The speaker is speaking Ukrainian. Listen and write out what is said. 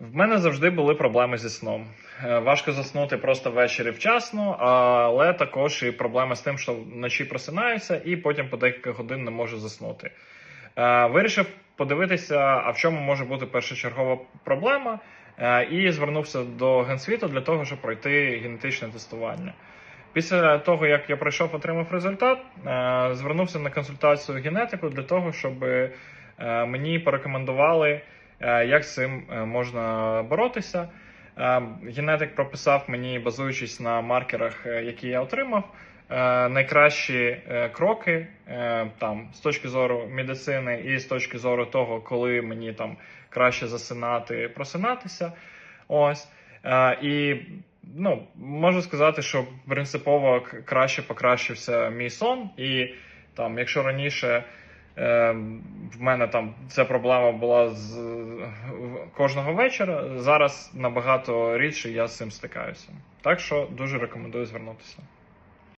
В мене завжди були проблеми зі сном. Е, Важко заснути просто ввечері вчасно, але також і проблеми з тим, що вночі просинаюся і потім по декілька годин не можу заснути. Е, Вирішив подивитися, а в чому може бути першочергова проблема, е, і звернувся до Генсвіту для того, щоб пройти генетичне тестування. Після того, як я пройшов, отримав результат, звернувся на консультацію генетику для того, щоб мені порекомендували, як з цим е, можна боротися. Е, Генетик прописав мені, базуючись на маркерах, е, які я отримав, е, найкращі е, кроки е, там з точки зору медицини і з точки зору того, коли мені там краще засинати, просинатися. Ось. Е, І ну, можу сказати, що принципово краще покращився мій сон. І там, якщо раніше е, в мене там ця проблема була з кожного вечора, зараз набагато рідше я з цим стикаюся. Так що дуже рекомендую звернутися.